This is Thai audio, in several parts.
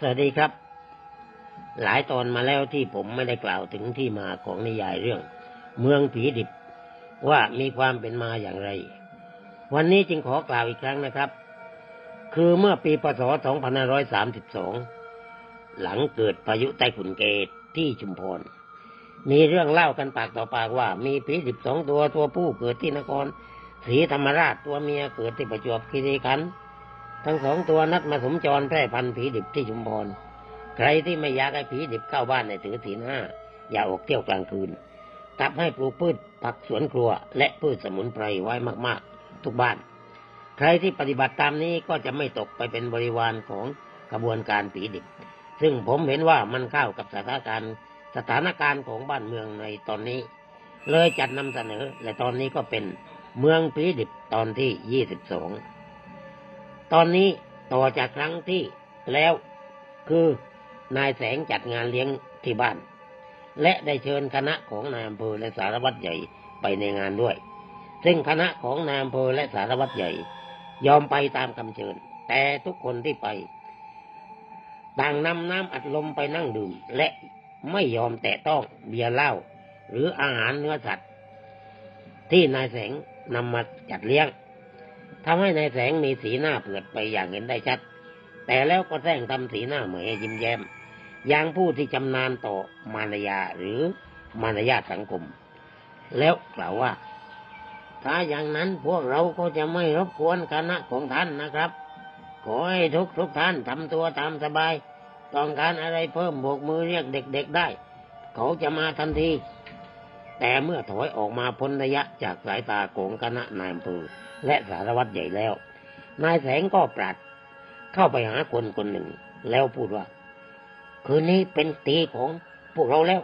สวัสดีครับ หลายตอนมาแล้วที่ผมไม่ได้กล่าวถึงที่มาของนิยายเรื่อง เมืองผีดิบ ว่ามีความเป็นมาอย่างไร วันนี้จึงขอกล่าวอีกครั้งนะครับ คือเมื่อปีพศ 2532 หลังเกิดพายุไต้ฝุ่นเกตที่ชุมพร มีเรื่องเล่ากันปากต่อปากว่า มีผีดิบสองตัวตัวผู้เกิดที่นครศรีธรรมราชตัวเมียเกิดที่ประจวบคีรีขันธ์ ทั้งสองตัวนัดมาสมจรแพร่พันธุ์ผีดิบที่ชุมพร ใครที่ไม่อยากให้ผีดิบเข้าบ้านในถือศีลห้าอย่าออกเที่ยวกลางคืนตับให้ปลูกพืชผักสวนครัว และพืชสมุนไพรไว้มากๆ ทุกบ้าน ใครที่ปฏิบัติตามนี้ก็จะไม่ตกไปเป็นบริวารของกระบวนการผีดิบ ซึ่งผมเห็นว่ามันเข้ากับสถานการณ์สถานการณ์ของบ้านเมืองในตอนนี้ เลยจัดนำเสนอ และตอนนี้ก็เป็นเมืองผีดิบตอนที่ยี่สิบสอง ตอนนี้ต่อจากครั้งที่แล้วคือนายแสงจัดงานเลี้ยงที่บ้าน และได้เชิญคณะของนายอำเภอและสารวัตรใหญ่ไปในงานด้วย ซึ่งคณะของนายอำเภอและสารวัตรใหญ่ ยอมไปตามคำเชิญ แต่ทุกคนที่ไป ต่างนำน้ำอัดลมไปนั่งดื่ม และไม่ยอมแตะต้องเบียร์เหล้าหรืออาหารเนื้อสัตว์ ที่นายแสงนำมาจัดเลี้ยง ทำให้นายแสงมีสีหน้าเผือดไปอย่างเห็นได้ชัด แต่แล้วก็แสงทำสีหน้าเหมยยิ้มแย้มอย่างผู้ที่จำนานต่อมารยาหรือมารยาสังคม แล้วกล่าวว่า ถ้าอย่างนั้นพวกเราก็จะไม่รบกวนคณะของท่านนะครับ ขอให้ทุกทุกท่านทำตัวตามสบาย ต้องการอะไรเพิ่มโบกมือเรียกเด็กๆได้ เขาจะมาทันที แต่เมื่อถอยออกมาพ้นระยะจากสายตาของคณะนายอำเภอ และสารวัตรใหญ่แล้ว นายแสงก็ปรัดเข้าไปหาคนคนหนึ่ง แล้วพูดว่า คืนนี้เป็นตีของพวกเราแล้ว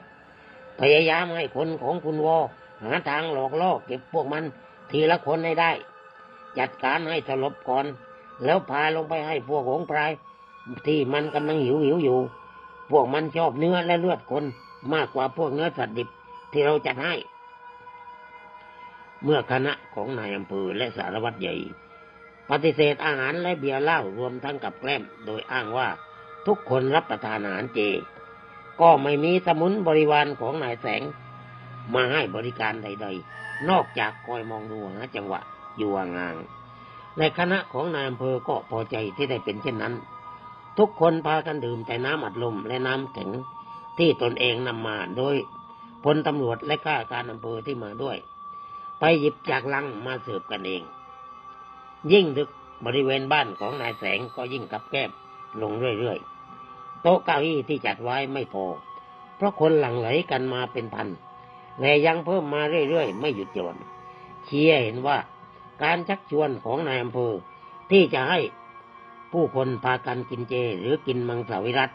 พยายามให้คนของคุณวอหาทางหลอกล่อเก็บพวกมันทีละคนให้ได้ จัดการให้สลบก่อน แล้วพาลงไปให้พวกหงพราย ที่มันกำลังหิวหิวอยู่ พวกมันชอบเนื้อและเลือดคนมากกว่าพวกเนื้อสัตว์ดิบที่เราจัดให้ เมื่อคณะของนายอำเภอและสารวัตรใหญ่ ปฏิเสธอาหารและเบียร์เหล้ารวมทั้งกับแกล้มโดยอ้างว่าทุกคนรับประทานอาหารเจ ก็ไม่มีสมุนบริวารของนายแสง มาให้บริการใด ๆ นอกจากคอยมองดูหาจังหวะอยู่ห่างในคณะของนายอำเภอก็พอใจที่ได้เป็นเช่นนั้น ทุกคนพากันดื่มแต่น้ำอัดลมและน้ำแข็งที่ตนเองนำมาโดยพลตำรวจและข้าการอำเภอที่มาด้วย ไปหยิบจากลังมาเสิร์ฟกันเอง ยิ่งดึกบริเวณบ้านของนายแสงก็ยิ่งกับแก้บลงเรื่อยๆ โต๊ะเก้าอี้ที่จัดไว้ไม่พอ เพราะคนหลั่งไหลกันมาเป็นพัน และยังเพิ่มมาเรื่อยๆ ไม่หยุดหย่อนเชียเห็นว่าการชักชวนของนายอำเภอที่จะให้ผู้คนพากันกินเจหรือกินมังสวิรัต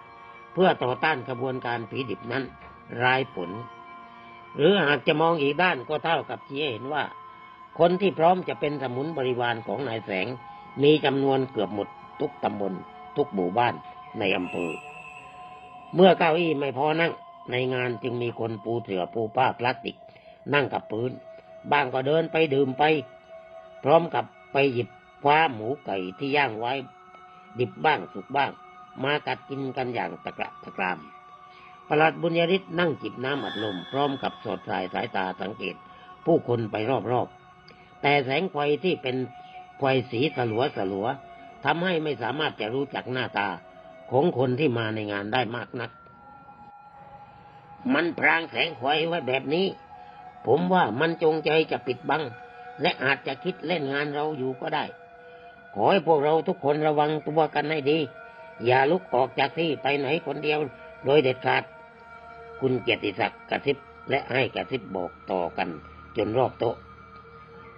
เพื่อต่อต้านกระบวนการผีดิบนั้นรายผล หรือหากจะมองอีกด้านก็เท่ากับที่เห็นว่า คนที่พร้อมจะเป็นสมุนบริวารของนายแสง มีจำนวนเกือบหมดทุกตำบลทุกหมู่บ้านในอำเภอ เมื่อเก้าอี้ไม่พอนั่ง ในงานจึงมีคนปูเสือปูผ้าพลาสติก นั่งกับพื้น บ้างก็เดินไปดื่มไป พร้อมกับไปหยิบคว้าหมูไก่ที่ย่างไว้ ดิบบ้างสุกบ้าง มากัดกินกันอย่างตะกระตะกราม ประหลัดบุญยริศนั่งจิบน้ำอัดลม พร้อมกับสอดสายสายตาสังเกต ผู้คนไปรอบๆ แต่แสงไฟที่เป็นไฟสีสลัวสลัวทำให้ไม่สามารถจะรู้จักหน้าตาของคนที่มาในงานได้มากนัก มันพรางแสงไฟไว้แบบนี้ ผมว่ามันจงใจจะปิดบัง และอาจจะคิดเล่นงานเราอยู่ก็ได้ ขอให้พวกเราทุกคนระวังตัวกันให้ดี อย่าลุกออกจากที่ไปไหนคนเดียวโดยเด็ดขาด คุณเกียรติศักดิ์กระซิบและให้กระซิบบอกต่อกันจนรอบโต๊ะ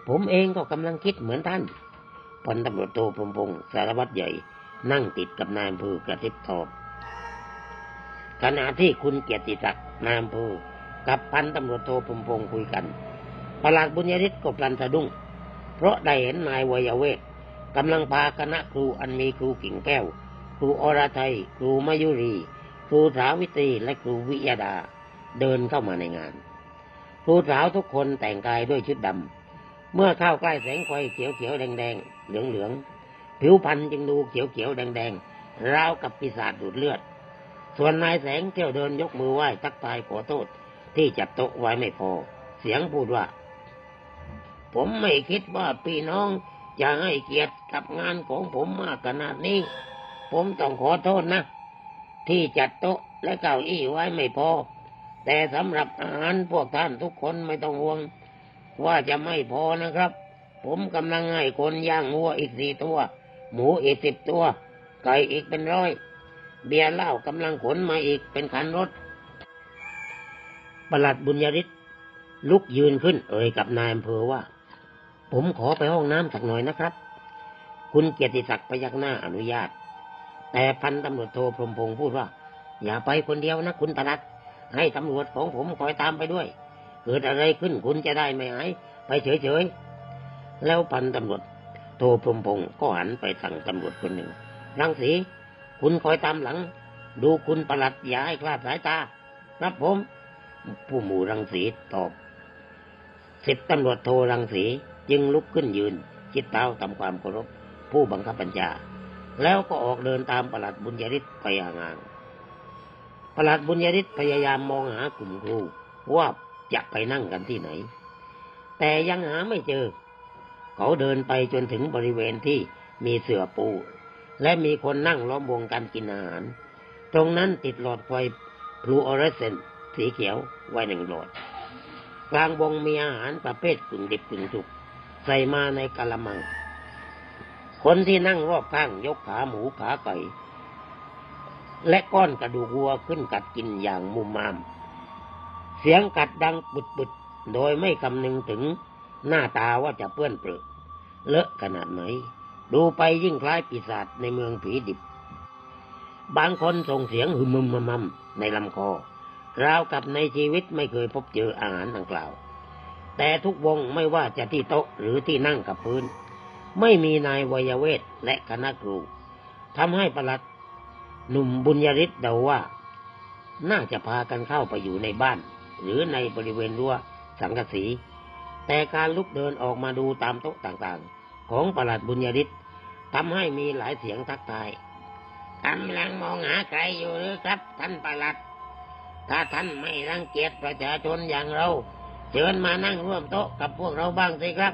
ผมเองก็กำลังคิดเหมือนท่านพันตำรวจโทพงพงศ์สารวัตรใหญ่นั่งติดกับนายอำเภอกระซิบตอบขณะที่คุณเกียรติศักดิ์นายอำเภอกับพันตำรวจโทพงพงศ์คุยกันประหลาดบุญยริศก็พลันสะดุ้ง เพราะได้เห็นนายวัยเวทกำลังพาคณะครูอันมีครูกิ่งแก้ว ครูอรไทย ครูมายุรี ครูสาววิตรีและครูวิยดาเดินเข้ามาในงาน ครูสาวทุกคนแต่งกายด้วยชุดดำ เมื่อเข้าใกล้แสงไฟเขียวเขียวแดงแดงเหลืองเหลืองผิวพรรณจึงดูเขียวเขียวแดงแดงราวกับปีศาจดูดเลือด ส่วนนายแสงเที่ยวเดินยกมือไหว้ทักทายขอโทษที่จัดโต๊ะไว้ไม่พอ เสียงพูดว่า ผมไม่คิดว่าพี่น้องจะให้เกียรติกับงานของผมมากขนาดนี้ ผมต้องขอโทษนะ ที่จัดโต๊ะและเก้าอี้ไว้ไม่พอ แต่สำหรับอาหารพวกท่านทุกคนไม่ต้องห่วง ว่าจะไม่พอนะครับ ผมกำลังให้คนย่างวัวอีกสี่ตัว หมูอีกสิบตัว ไก่อีกเป็นร้อย เบียร์เหล้ากำลังขนมาอีกเป็นคันรถประหลัดบุญยริศลุกยืนขึ้น เอ่ยกับนายอำเภอว่า ผมขอไปห้องน้ำสักหน่อยนะครับ คุณเกียรติศักดิ์พยักหน้าอนุญาต แต่พันตำรวจโทพรมพงศ์พูดว่า อย่าไปคนเดียวนะคุณประหลัดให้ตำรวจของผมคอยตามไปด้วย เกิดอะไรขึ้นคุณจะได้ไม่หายไปเฉยๆแล้วพันตำรวจโทพรมพงศ์ก็หันไปสั่งตำรวจคนหนึ่งรังสีคุณคอยตามหลัง ดูคุณประหลัดอย่าให้คลาดสายตาครับผม ผู้หมู่รังสีตอบสิบตำรวจโทรังสีจึงลุกขึ้นยืน จิตเท้าทำความเคารพผู้บังคับบัญชา แล้วก็ออกเดินตามประหลัดบุญยริศไปห่างๆประหลัดบุญยริศพยายามมองหากลุ่มครูว่าจะไปนั่งกันที่ไหน แต่ยังหาไม่เจอ เขาเดินไปจนถึงบริเวณที่มีเสื่อปู และมีคนนั่งล้อมวงกันกินอาหาร ตรงนั้นติดหลอดไฟพลูออเรสเซนต์สีเขียวไว้หนึ่งหลอด กลางวงมีอาหารประเภทกึ่งดิบกึ่งสุกใส่มาในกะละมัง คนที่นั่งรอบข้างยกขาหมูขาไก่ และก้อนกระดูกวัวขึ้นกัดกินอย่างมุมมาม เสียงกัดดังปุดๆโดยไม่คำนึงถึงหน้าตาว่าจะเปื้อนเปรอเลอะขนาดไหน ดูไปยิ่งคล้ายปีศาจในเมืองผีดิบบางคนส่งเสียงหึมมึมมัมในลำคอราวกับในชีวิตไม่เคยพบเจออาหารดังกล่าว แต่ทุกวงไม่ว่าจะที่โต๊ะหรือที่นั่งกับพื้น ไม่มีนายวัยเวทและคณะครูทำให้ประหลัดหนุ่มบุญยริศเดาว่า น่าจะพากันเข้าไปอยู่ในบ้าน หรือในบริเวณรั้วสังกะสี แต่การลุกเดินออกมาดูตามโต๊ะต่างๆ ของประหลัดบุญยริศทำให้มีหลายเสียงทักทายกำลังมองหาใครอยู่หรือครับ ท่านประหลัด ถ้าท่านไม่รังเกียจประชาชนอย่างเรา เชิญมานั่งร่วมโต๊ะกับพวกเราบ้างสิครับ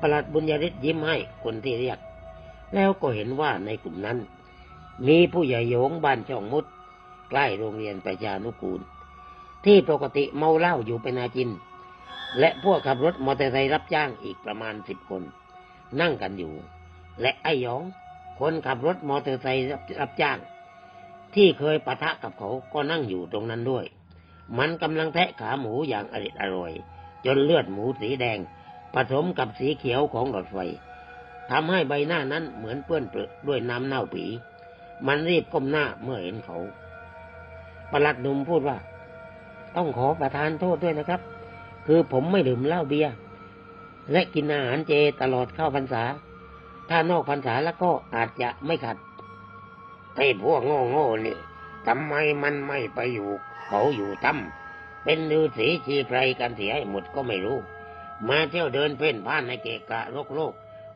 ประหลัดบุญยริศยิ้มให้คนที่เรียก แล้วก็เห็นว่าในกลุ่มนั้น มีผู้ใหญ่โยงบ้านช่องมุด ใกล้โรงเรียนประชานุกูล ที่ปกติเมาเหล้าอยู่เป็นอาจิน และพวกขับรถมอเตอร์ไซค์รับจ้างอีกประมาณสิบคน นั่งกันอยู่ และไอ้ยอง คนขับรถมอเตอร์ไซค์รับรับจ้าง ที่เคยปะทะกับเขาก็นั่งอยู่ตรงนั้นด้วย มันกำลังแทะขาหมูอย่างอริดอร่อย จนเลือดหมูสีแดง ผสมกับสีเขียวของหลอดไฟทำให้ใบหน้านั้นเหมือนเปื้อนเปรอด้วยน้ำเน่าปี มันรีบก้มหน้าเมื่อเห็นเขาประหลัดหนุ่มพูดว่า ต้องขอประทานโทษด้วยนะครับ คือผมไม่ดื่มเหล้าเบียร์และกินอาหารเจตลอดเข้าพรรษา ถ้านอกพรรษาแล้วก็อาจจะไม่ขัดไอ้พวกโง่โง่ๆนี่ทำไมมันไม่ไปอยู่ เขาอยู่ตั้มเป็นฤาษีชีไพรกันเสียหหมดก็ไม่รู้ มาเที่ยวเดินเพ่นพ่านในเกะกะโลกโลก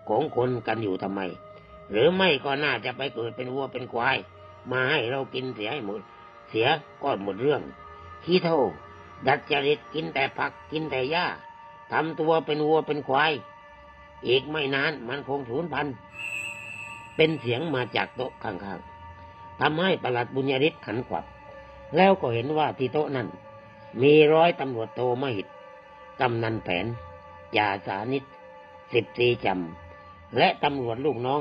ของคนกันอยู่ทำไม หรือไม่ก็น่าจะไปเกิดเป็นวัวเป็นควาย มาให้เรากินเสียให้หมด เสียก็หมดเรื่องขี้เท่าดัดจริตกินแต่ผักกินแต่หญ้าทำตัวเป็นวัวเป็นควาย อีกไม่นานมันคงสูญพันธุ์เป็นเสียงมาจากโต๊ะข้างๆทำให้ประหลัดบุญยริศหันขวับ แล้วก็เห็นว่าที่โต๊ะนั้น มีร้อยตำรวจโทมหิตกำนันแผน จ่าสานิตสิบตีจำและตำรวจลูกน้อง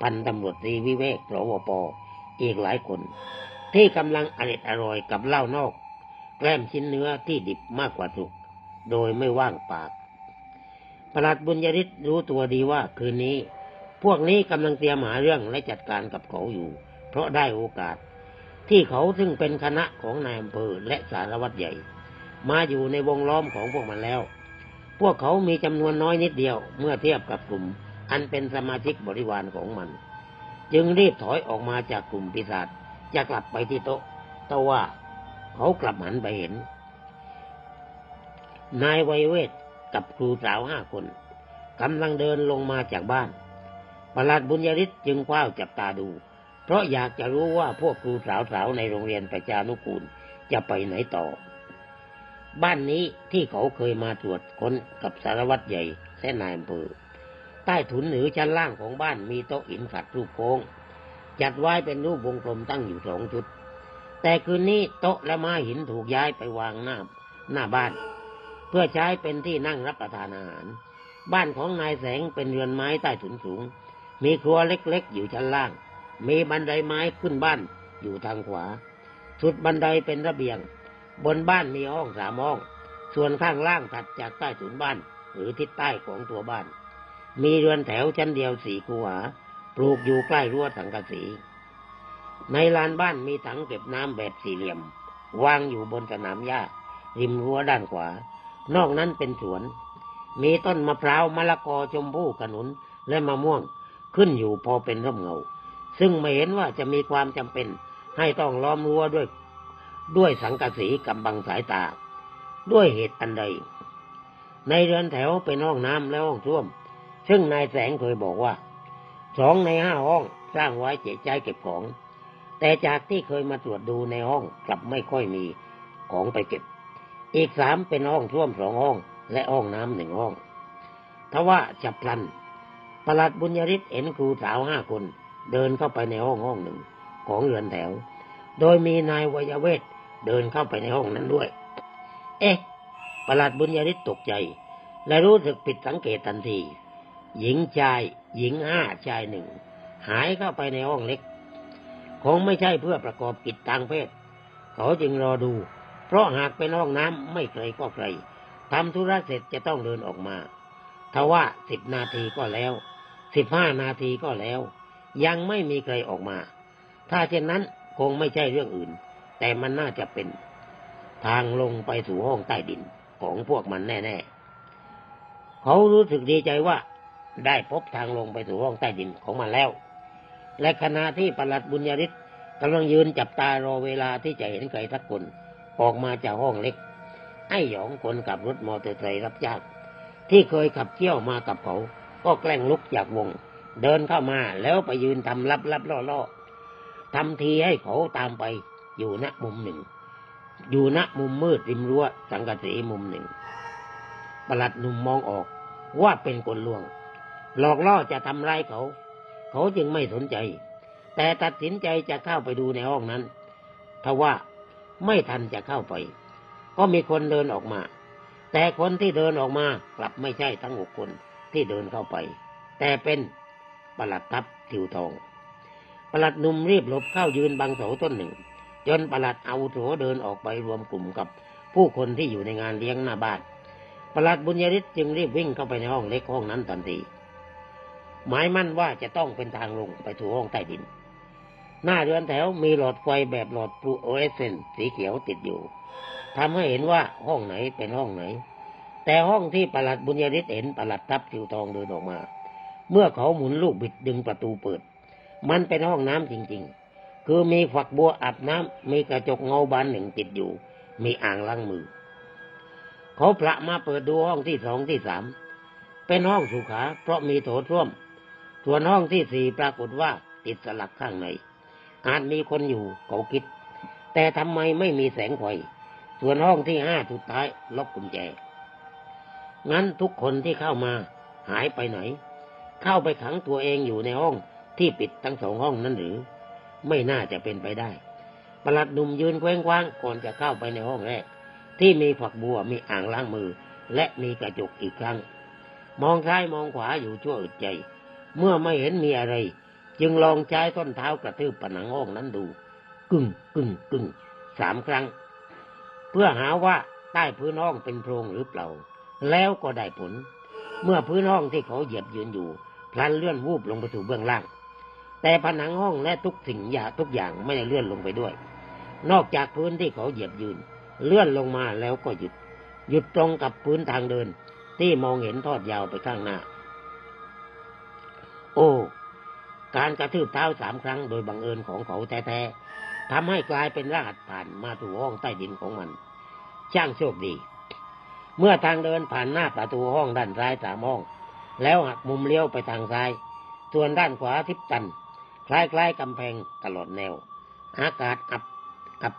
พันตำรวจตรีวิเวกหรวปออีกหลายคน ที่กำลังอร็ดอร่อยกับเหล้านอก แกล้มชิ้นเนื้อที่ดิบมากกว่าสุก โดยไม่ว่างปากประหลัดบุญยริศรู้ตัวดีว่าคืนนี้ พวกนี้กำลังเตรียมหาเรื่องและจัดการกับเขาอยู่ เพราะได้โอกาส ที่เขาซึ่งเป็นคณะของนายอำเภอและสารวัตรใหญ่ มาอยู่ในวงล้อมของพวกมันแล้ว พวกเขามีจำนวนน้อยนิดเดียวเมื่อเทียบกับกลุ่ม อันเป็นสมาชิกบริวารของมัน จึงรีบถอยออกมาจากกลุ่มปีศาจจะกลับไปที่โต๊ะแต่ว่าเขากลับหันไปเห็น นายไวยเวทกับครูสาวห้าคนกำลังเดินลงมาจากบ้านประหลัดบุญยริศจึงคว้าจับตาดู เพราะอยากจะรู้ว่าพวกครูสาวๆในโรงเรียนประชานุกูลจะไปไหนต่อ บ้านนี้ที่เขาเคยมาตรวจค้นกับสารวัตรใหญ่และนายอำเภอใต้ถุนหรือชั้นล่างของบ้านมีโต๊ะหินขัดรูปโค้ง จัดไว้เป็นรูปวงกลมตั้งอยู่สองชุด แต่คืนนี้โต๊ะและไม้หินถูกย้ายไปวางหน้าหน้าบ้าน เพื่อใช้เป็นที่นั่งรับประทานอาหาร บ้านของนายแสงเป็นเรือนไม้ใต้ถุนสูง มีครัวเล็กๆ อยู่ชั้นล่าง มีบันไดไม้ขึ้นบ้านอยู่ทางขวา สุดบันไดเป็นระเบียง บนบ้านมีห้องสามห้อง ส่วนข้างล่างถัดจากใต้ถุนบ้าน หรือทิศใต้ของตัวบ้าน มีเรือนแถวชั้นเดียวสี่คูหา ปลูกอยู่ใกล้รั้วสังกะสี ในลานบ้านมีถังเก็บน้ำแบบสี่เหลี่ยม วางอยู่บนสนามหญ้า ริมรั้วด้านขวา นอกนั้นเป็นสวน มีต้นมะพร้าวมะละกอชมพู่ขนุนและมะม่วงขึ้นอยู่พอเป็นร่มเงา ซึ่งไม่เห็นว่าจะมีความจำเป็นให้ต้องล้อมรั้วด้วย ด้วยสังกะสีกำบังสายตา ด้วยเหตุอันใด ในเรือนแถวเป็นห้องน้ำและห้องส้วม ซึ่งนายแสงเคยบอกว่าสองในห้าห้องสร้างไว้เจ๊ใจเก็บของ แต่จากที่เคยมาตรวจดูในห้องกลับไม่ค่อยมีของไปเก็บ อีกสามเป็นห้องส้วมสองห้อง และห้องน้ำหนึ่งห้องทว่าจับพลันประหลัดบุญยริศเห็นครูสาวห้าคน เดินเข้าไปในห้องห้องหนึ่งของเรือนแถว โดยมีนายวยเวท เดินเข้าไปในห้องนั้นด้วย เอ๊ะประหลัดบุญยริศตกใจ และรู้สึกผิดสังเกตทันที หญิงชาย หญิงห้าชายหนึ่ง หายเข้าไปในห้องเล็ก คงไม่ใช่เพื่อประกอบกิจทางเพศ เขาจึงรอดู เพราะหากเป็นห้องน้ำไม่ใครก็ใครทำธุระเสร็จจะต้องเดินออกมาทว่าสิบนาทีก็แล้ว สิบห้านาทีก็แล้ว ยังไม่มีใครออกมา ถ้าเช่นนั้นคงไม่ใช่เรื่องอื่น แต่มันน่าจะเป็นทางลงไปสู่ห้องใต้ดินของพวกมันแน่ ๆ เขารู้สึกดีใจว่าได้พบทางลงไปสู่ห้องใต้ดินของมันแล้ว และขณะที่ปลัดบุญยริศกำลังยืนจับตารอเวลาที่จะเห็นใครสักคนออกมาจากห้องเล็ก ไอ้หยองคนขับรถมอเตอร์ไซค์รับจ้างที่เคยขับเที่ยวมากับเขา ก็แกล้งลุกจากวง เดินเข้ามาแล้วไปยืนทำลับลับล่อล่อทำทีให้เขาตามไป อยู่ณมุมหนึ่ง อยู่ณมุมมืดริมรั้วสังกะสีมุมหนึ่ง ประหลัดหนุ่มมองออกว่าเป็นคนลวง หลอกล่อจะทำร้ายเขา เขาจึงไม่สนใจ แต่ตัดสินใจจะเข้าไปดูในห้องนั้นทว่าไม่ทันจะเข้าไป ก็มีคนเดินออกมา แต่คนที่เดินออกมากลับไม่ใช่ทั้งหกคนที่เดินเข้าไป แต่เป็นประหลัดทัพทิวทองประหลัดหนุ่มรีบหลบเข้ายืนบังเสาต้นหนึ่ง จนประหลัดเอาโถเดินออกไปรวมกลุ่มกับผู้คนที่อยู่ในงานเลี้ยงหน้าบ้านประหลัดบุญยริศจึงรีบวิ่งเข้าไปในห้องเล็กห้องนั้นทันทีหมายมั่นว่าจะต้องเป็นทางลงไปสู่ห้องใต้ดิน หน้าเรือนแถวมีหลอดไฟแบบหลอดฟลูออเรสเซนต์สีเขียวติดอยู่ทำให้เห็นว่าห้องไหนเป็นห้องไหน แต่ห้องที่ประหลัดบุญยริศเห็นประหลัดทัพทิวทองเดินออกมา เมื่อเขาหมุนลูกบิดดึงประตูเปิด มันเป็นห้องน้ำจริง ๆ คือมีฝักบัวอาบน้ำมีกระจกเงาบานหนึ่งติดอยู่ มีอ่างล้างมือ เขาพระมาเปิดดูห้องที่สองที่สามเป็นห้องสุขา เพราะมีโถส้วม ส่วนห้องที่สี่ปรากฏว่าติดสลักข้างในอาจมีคนอยู่เขาคิด แต่ทำไมไม่มีแสงไฟส่วนห้องที่ห้าสุดท้ายล็อกกุญแจ งั้นทุกคนที่เข้ามาหายไปไหน เข้าไปขังตัวเองอยู่ในห้องที่ปิดทั้งสองห้องนั้นหรือ ไม่น่าจะเป็นไปได้ประหลัดหนุ่มยืนเคว้งคว้างก่อนจะเข้าไปในห้องแรก ที่มีฝักบัวมีอ่างล้างมือ และมีกระจกอีกครั้ง มองซ้ายมองขวาอยู่ชั่วอึดใจ เมื่อไม่เห็นมีอะไร จึงลองใช้ส้นเท้ากระทืบผนังห้องนั้นดู กึ่งกึ่งกึ่งสามครั้ง เพื่อหาว่าใต้พื้นห้องเป็นโพรงหรือเปล่า แล้วก็ได้ผล เมื่อพื้นห้องที่เขาเหยียบยืนอยู่พลันเลื่อนวูบลงไปสู่เบื้องล่าง แต่ผนังห้องและทุกสิ่งอย่างทุกอย่างไม่ได้เลื่อนลงไปด้วย นอกจากพื้นที่เขาเหยียบยืน เลื่อนลงมาแล้วก็หยุด หยุดตรงกับพื้นทางเดิน ที่มองเห็นทอดยาวไปข้างหน้า โอ้ การกระทืบเท้าสามครั้งโดยบังเอิญของเขาแท้ๆทำให้กลายเป็นรหัสผ่านมาถูห้องใต้ดินของมัน ช่างโชคดี เมื่อทางเดินผ่านหน้าประตูห้องด้านซ้ายสามห้อง แล้วหักมุมเลี้ยวไปทางซ้าย ส่วนด้านขวาทิพตัน คล้ายๆกำแพงตลอดแนว อากาศอับอับ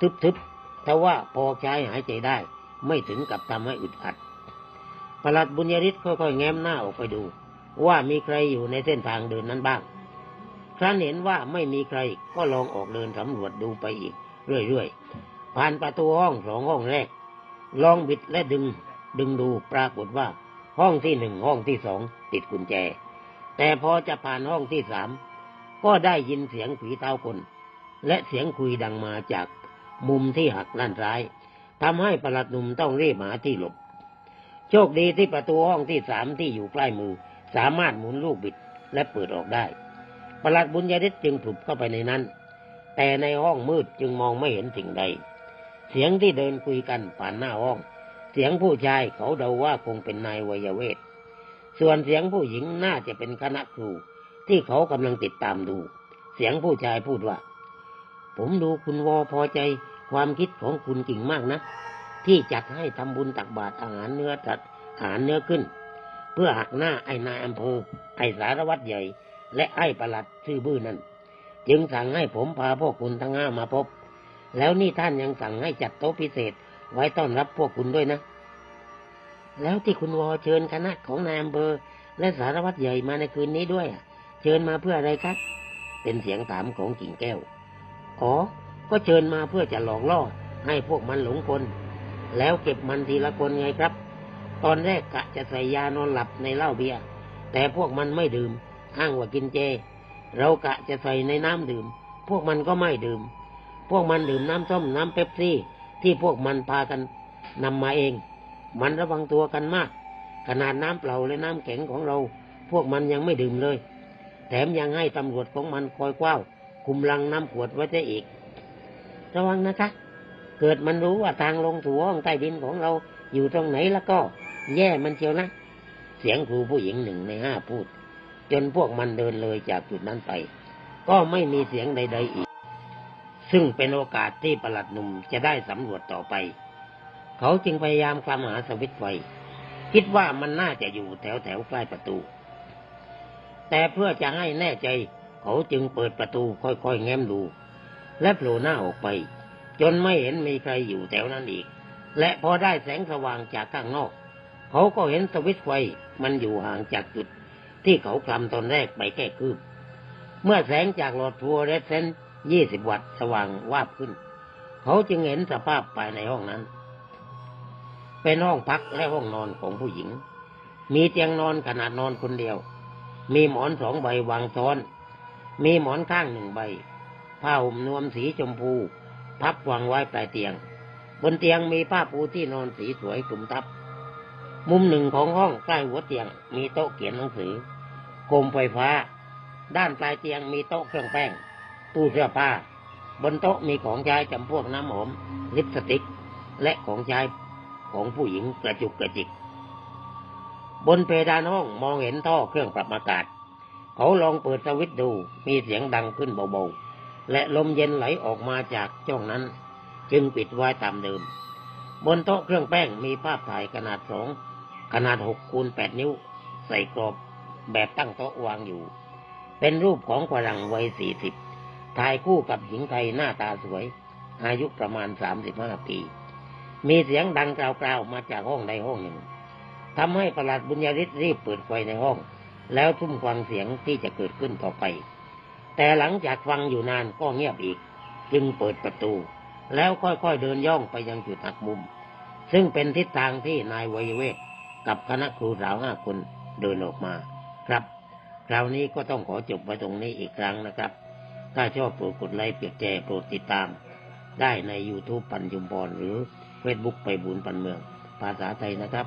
ทึบๆแต่ว่าพอใช้หายใจได้ ไม่ถึงกับทำให้อึดอัดประหลัดบุญยริศค่อยๆแง้มหน้าออกไปดู ว่ามีใครอยู่ในเส้นทางเดินนั้นบ้าง ครั้นเห็นว่าไม่มีใครก็ลองออกเดินสำรวจดูไปอีก เรื่อยๆ ผ่านประตูห้องสองห้องแรก ลองบิดและดึงดึงดูปรากฏว่า ห้องที่หนึ่งห้องที่สองติดกุญแจ แต่พอจะผ่านห้องที่สาม ก็ได้ยินเสียงผีเท้าคน และเสียงคุยดังมาจากมุมที่หักด้านซ้ายทำให้ประหลัดหนุ่มต้องรีบหาที่หลบ โชคดีที่ประตูห้องที่สามที่อยู่ใกล้มือ สามารถหมุนลูกบิดและเปิดออกได้ ประหลัดบุญยริศจึงผุบเข้าไปในนั้น แต่ในห้องมืดจึงมองไม่เห็นสิ่งใด เสียงที่เดินคุยกันผ่านหน้าห้อง เสียงผู้ชายเขาเดาว่าคงเป็นนายวัยเวทส่วนเสียงผู้หญิงน่าจะเป็นคณะครู ที่เขากำลังติดตามดู เสียงผู้ชายพูดว่า ผมดูคุณวอพอใจความคิดของคุณจริงมากนะ ที่จัดให้ทำบุญตักบาตรอาหารเนื้อจัดอาหารเนื้อขึ้น เพื่อหักหน้าไอ้นายอำเภอ ไอ้สารวัตรใหญ่ และไอ้ประหลัดชื่อบื้อนั่น จึงสั่งให้ผมพาพวกคุณทั้งห้ามาพบ แล้วนี่ท่านยังสั่งให้จัดโต๊ะพิเศษไว้ต้อนรับพวกคุณด้วยนะ แล้วที่คุณวอเชิญคณะของนายอำเภอและสารวัตรใหญ่มาในคืนนี้ด้วยอะ ชิญมาเพื่ออะไรครับ เป็นเสียงถามของกิ่งแก้ว อ๋อ ก็เชิญมาเพื่อจะหลอกล่อ ให้พวกมันหลงกล แล้วเก็บมันทีละคนไงครับ ตอนแรกกะจะใส่ยานอนหลับในเหล้าเบียร์ แต่พวกมันไม่ดื่ม อ้างว่ากินเจ เรากะจะใส่ในน้ำดื่ม พวกมันก็ไม่ดื่ม พวกมันดื่มน้ำส้มน้ำเป๊ปซี่ ที่พวกมันพากันนำมาเอง มันระวังตัวกันมาก ขนาดน้ำเปล่าและน้ำแข็งของเรา พวกมันยังไม่ดื่มเลย แถมยังให้ตำรวจของมันคอยกว้าวคุมลังน้ำขวดไว้ได้อีก ระวังนะคะ เกิดมันรู้ว่าทางลงถูห้องใต้ดินของเราอยู่ตรงไหนแล้วก็ แย่มันเชียวนะ เสียงครูผู้หญิงหนึ่งในห้าพูด จนพวกมันเดินเลยจากจุดนั้นไป ก็ไม่มีเสียงใด ๆอีก ซึ่งเป็นโอกาสที่ประหลัดหนุ่มจะได้สำรวจต่อไป เขาจึงพยายามคลำหาสวิตช์ไฟ คิดว่ามันน่าจะอยู่แถวแถวๆใกล้ประตู แต่เพื่อจะให้แน่ใจ เขาจึงเปิดประตูค่อยๆแง้มดู และโผล่หน้าออกไป จนไม่เห็นมีใครอยู่แถวนั้นอีก และพอได้แสงสว่างจากข้างนอก เขาก็เห็นสวิตไฟมันอยู่ห่างจากจุด ที่เขาคลำตอนแรกไปแค่คืบ เมื่อแสงจากหลอดฟลูอเรสเซนต์ยี่สิบวัตต์สว่างวาบขึ้น เขาจึงเห็นสภาพภายในห้องนั้น เป็นห้องพักและห้องนอนของผู้หญิง มีเตียงนอนขนาดนอนคนเดียว มีหมอนสองใบวางซ้อน มีหมอนข้างหนึ่งใบ ผ้าห่มนวมสีชมพู พับวางไว้ปลายเตียง บนเตียงมีผ้าปูที่นอนสีสวยคลุมทับ มุมหนึ่งของห้องใกล้หัวเตียง มีโต๊ะเขียนหนังสือโคมไฟฟ้า ด้านปลายเตียงมีโต๊ะเครื่องแป้ง ตู้เสื้อผ้า บนโต๊ะมีของใช้จำพวกน้ำหอม ลิปสติก และของใช้ของผู้หญิงกระจุกกระจิก บนเพดานห้องมองเห็นท่อเครื่องปรับอากาศ เขาลองเปิดสวิตช์ดูมีเสียงดังขึ้นเบาๆ และลมเย็นไหลออกมาจากช่องนั้น จึงปิดไว้ตามเดิม บนโต๊ะเครื่องแป้งมีภาพถ่ายขนาดสองขนาดหกคูณแปดนิ้ว ใส่กรอบแบบตั้งโต๊ะวางอยู่ เป็นรูปของฝรั่งวัยสี่สิบถ่ายคู่กับหญิงไทยหน้าตาสวย อายุประมาณสามสิบห้าปี มีเสียงดังกราวๆมาจากห้องใดห้องหนึ่ง ทำให้ประหลัดบุญญาฤทธิ์รีบเปิดไฟในห้อง แล้วทุ่มฟังเสียงที่จะเกิดขึ้นต่อไป แต่หลังจากฟังอยู่นานก็เงียบอีก จึงเปิดประตู แล้วค่อยๆเดินย่องไปยังจุดหักมุม ซึ่งเป็นทิศทางที่นายวัยเวทกับคณะครูสาวห้าคนเดินออกมาครับ คราวนี้ก็ต้องขอจบไว้ตรงนี้อีกครั้งนะครับ ถ้าชอบโปรดกดไลค์เปียกแจโปรดติดตาม ได้ใน YouTube ปันจุมพรหรือ Facebook ไปบุญปันเมือง ภาษาไทยนะครับ